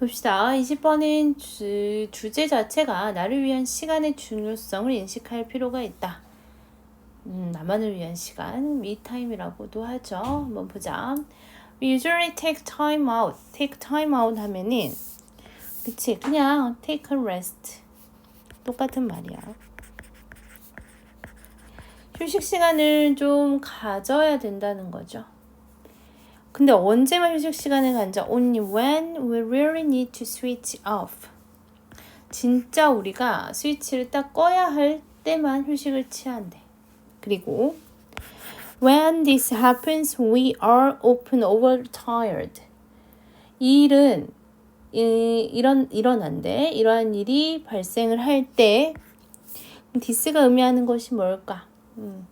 봅시다. 20번은 주, 주제 자체가 나를 위한 시간의 중요성을 인식할 필요가 있다. 음, 나만을 위한 시간, 미타임이라고도 하죠. 한번 보자. We usually take time out. take time out 하면은 그치 그냥 take a rest 똑같은 말이야. 휴식 시간을 좀 가져야 된다는 거죠. 근데 언제만 휴식 시간을 갖자? Only when we really need to switch off. 진짜 우리가 스위치를 딱 꺼야 할 때만 휴식을 취한대. 그리고 When this happens, we are often overtired. 이 일은 이, 이런 일어난데 이러한 일이 발생을 할 때 디스가 의미하는 것이 뭘까? 음,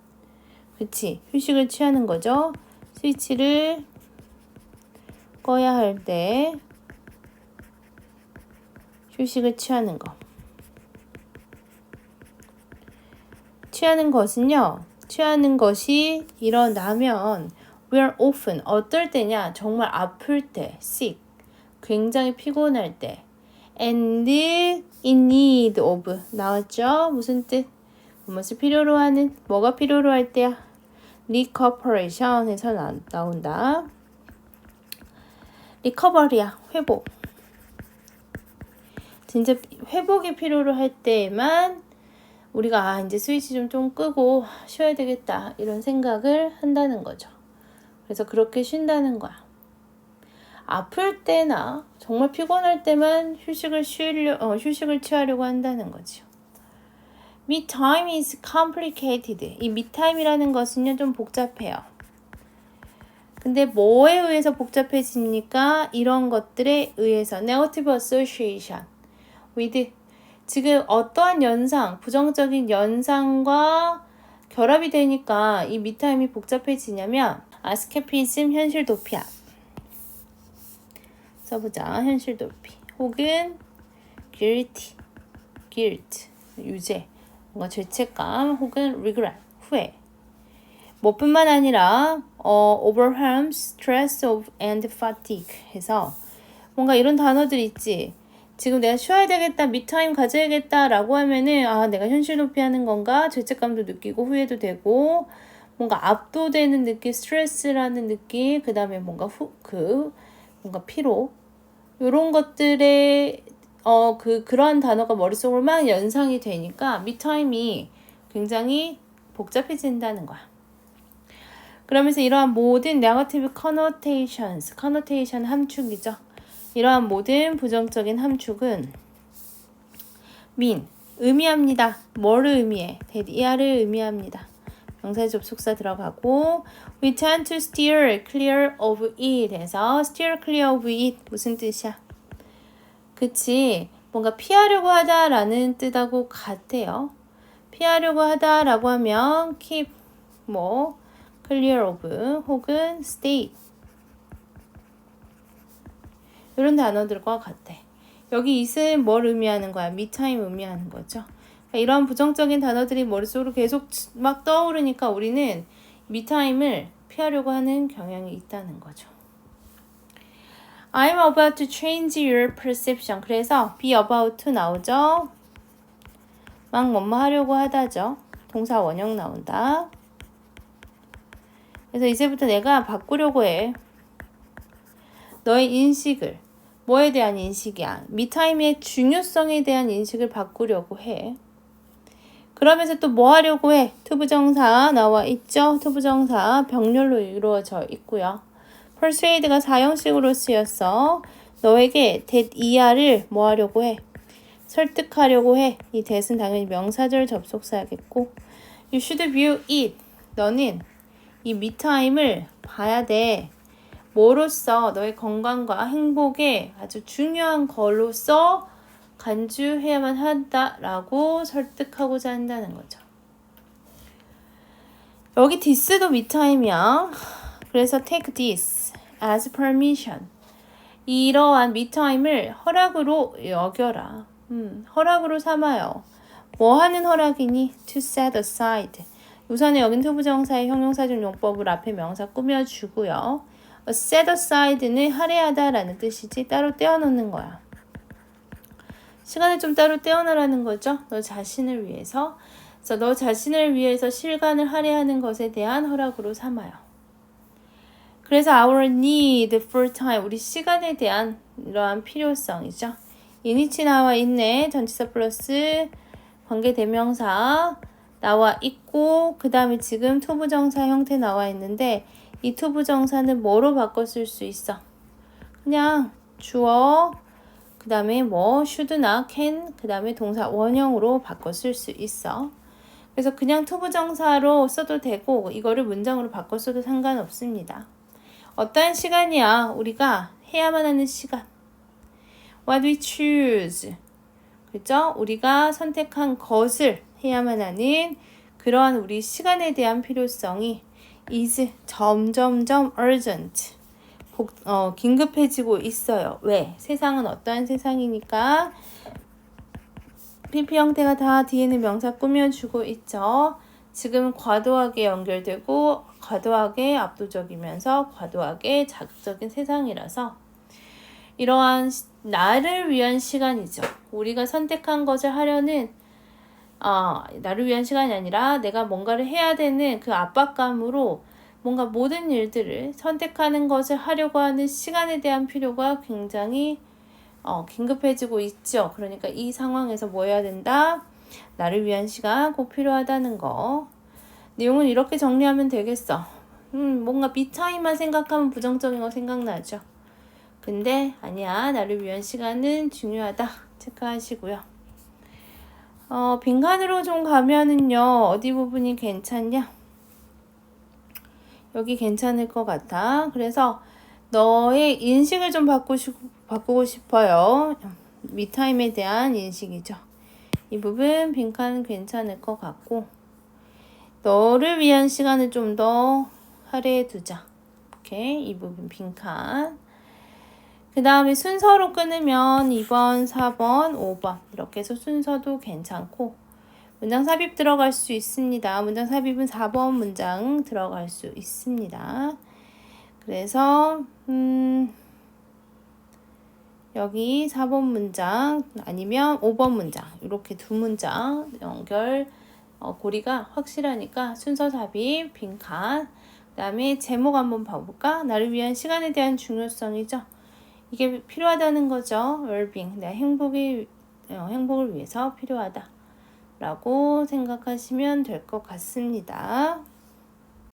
그치 휴식을 취하는 거죠. 스위치를 꺼야 할 때 휴식을 취하는 거. 취하는 것은요. 취하는 것이 일어나면 we're often 어떨 때냐? 정말 아플 때, sick. 굉장히 피곤할 때. and in need of 나왔죠? 무슨 뜻? 무엇을 필요로 하는? 뭐가 필요로 할 때야? recuperation에서 나, 나온다. 리커버리야 회복 진짜 회복이 필요로 할 때만 우리가 아 이제 스위치 좀 좀 끄고 쉬어야 되겠다 이런 생각을 한다는 거죠 그래서 그렇게 쉰다는 거야 아플 때나 정말 피곤할 때만 휴식을 쉬려 어, 휴식을 취하려고 한다는 거죠 Me time is complicated. 이 me time이라는 것은요 좀 복잡해요. 근데 뭐에 의해서 복잡해집니까? 이런 것들에 의해서 negative association with 지금 어떠한 연상, 부정적인 연상과 결합이 되니까 이 미타임이 복잡해지냐면 아스케피즘 현실 도피야. 써보자. 현실 도피. 혹은 guilty, guilt, 유죄. 뭔가 죄책감 혹은 regret, 후회. 뭐뿐만 아니라 어, overwhelm, stress of and fatigue 해서 뭔가 이런 단어들 있지. 지금 내가 쉬어야 되겠다, 미타임 가져야겠다 라고 하면은 아 내가 현실 도피하는 건가 죄책감도 느끼고 후회도 되고 뭔가 압도되는 느낌, 스트레스라는 느낌, 그 다음에 뭔가 후, 그 뭔가 피로 요런 것들에 어 그 그러한 단어가 머릿속으로 막 연상이 되니까 미타임이 굉장히 복잡해진다는 거야. 그러면서 이러한 모든 negative connotations, connotation 함축이죠. 이러한 모든 부정적인 함축은 mean, 의미합니다. 뭐를 의미해? 대디아를 의미합니다. 명사의 접속사 들어가고 we tend to steer clear of it 해서 steer clear of it 무슨 뜻이야? 그치 뭔가 피하려고 하다라는 뜻하고 같아요. 피하려고 하다라고 하면 keep 뭐 clear of 혹은 stay 이런 단어들과 같아. 여기 it은 뭘 의미하는 거야? 미타임 의미하는 거죠. 그러니까 이런 부정적인 단어들이 머릿속으로 계속 막 떠오르니까 우리는 미타임을 피하려고 하는 경향이 있다는 거죠. I'm about to change your perception. 그래서 be about to 나오죠. 막 뭐뭐 하려고 하다죠. 동사 원형 나온다. 그래서 이제부터 내가 바꾸려고 해. 너의 인식을. 뭐에 대한 인식이야? 미타임의 중요성에 대한 인식을 바꾸려고 해. 그러면서 또 뭐 하려고 해? 투부정사 나와 있죠? 투부정사 병렬로 이루어져 있고요. persuade가 사형식으로 쓰였어. 너에게 that 이하를 뭐 하려고 해? 설득하려고 해. 이 that은 당연히 명사절 접속사야겠고 You should view it. 너는 이 미타임을 봐야 돼. 뭐로써 너의 건강과 행복에 아주 중요한 걸로써 간주해야만 한다라고 설득하고자 한다는 거죠. 여기 this도 미타임이야. 그래서 take this as permission. 이러한 미타임을 허락으로 여겨라. 음, 허락으로 삼아요. 뭐 하는 허락이니? to set aside. 우선은 여긴 투부정사의 형용사적 용법을 앞에 명사 꾸며주고요. set aside는 할애하다라는 뜻이지 따로 떼어놓는 거야. 시간을 좀 따로 떼어놓으라는 거죠. 너 자신을 위해서. 그래서 너 자신을 위해서 시간을 할애하는 것에 대한 허락으로 삼아요. 그래서 our need for time, 우리 시간에 대한 이러한 필요성이죠. 이니치 나와 있네. 전치사 플러스 관계대명사 나와 있고 그 다음에 지금 투부정사 형태 나와 있는데 이 투부정사는 뭐로 쓸수 있어? 그냥 주어 그 다음에 뭐 should나 can 그 다음에 동사 원형으로 쓸수 있어. 그래서 그냥 투부정사로 써도 되고 이거를 문장으로 바꿔 써도 상관없습니다. 어떠한 시간이야? 우리가 해야만 하는 시간. What we choose. 그죠? 우리가 선택한 것을 해야만 하는 그러한 우리 시간에 대한 필요성이 is 점점점 urgent. 복, 어, 긴급해지고 있어요. 왜? 세상은 어떠한 세상이니까 PP 형태가 다 뒤에는 명사 꾸며주고 있죠. 지금 과도하게 연결되고 과도하게 압도적이면서 과도하게 자극적인 세상이라서 이러한 시- 나를 위한 시간이죠. 우리가 선택한 것을 하려는 어, 나를 위한 시간이 아니라 내가 뭔가를 해야 되는 그 압박감으로 뭔가 모든 일들을 선택하는 것을 하려고 하는 시간에 대한 필요가 굉장히 어, 긴급해지고 있죠. 그러니까 이 상황에서 뭐 해야 된다? 나를 위한 시간 꼭 필요하다는 거. 내용은 이렇게 정리하면 되겠어. 음, 뭔가 미타임만 생각하면 부정적인 거 생각나죠. 근데 아니야. 나를 위한 시간은 중요하다. 체크하시고요. 어, 빈칸으로 좀 가면은요. 어디 부분이 괜찮냐? 여기 괜찮을 것 같아. 그래서 너의 인식을 좀 바꾸시, 바꾸고 싶어요. 미타임에 대한 인식이죠. 이 부분 빈칸은 괜찮을 것 같고 너를 위한 시간을 좀 더 할애해 두자. 오케이. 이 부분 빈칸. 그 다음에 순서로 끊으면 2번, 4번, 5번 이렇게 해서 순서도 괜찮고 문장 삽입 들어갈 수 있습니다. 문장 삽입은 4번 문장 들어갈 수 있습니다. 그래서 음 여기 4번 문장 아니면 5번 문장 이렇게 두 문장 연결 어, 고리가 확실하니까 순서 삽입 빈칸 그 다음에 제목 한번 봐볼까? 나를 위한 시간에 대한 중요성이죠. 이게 필요하다는 거죠. well-being. 내 행복이 어, 행복을 위해서 필요하다라고 생각하시면 될 것 같습니다.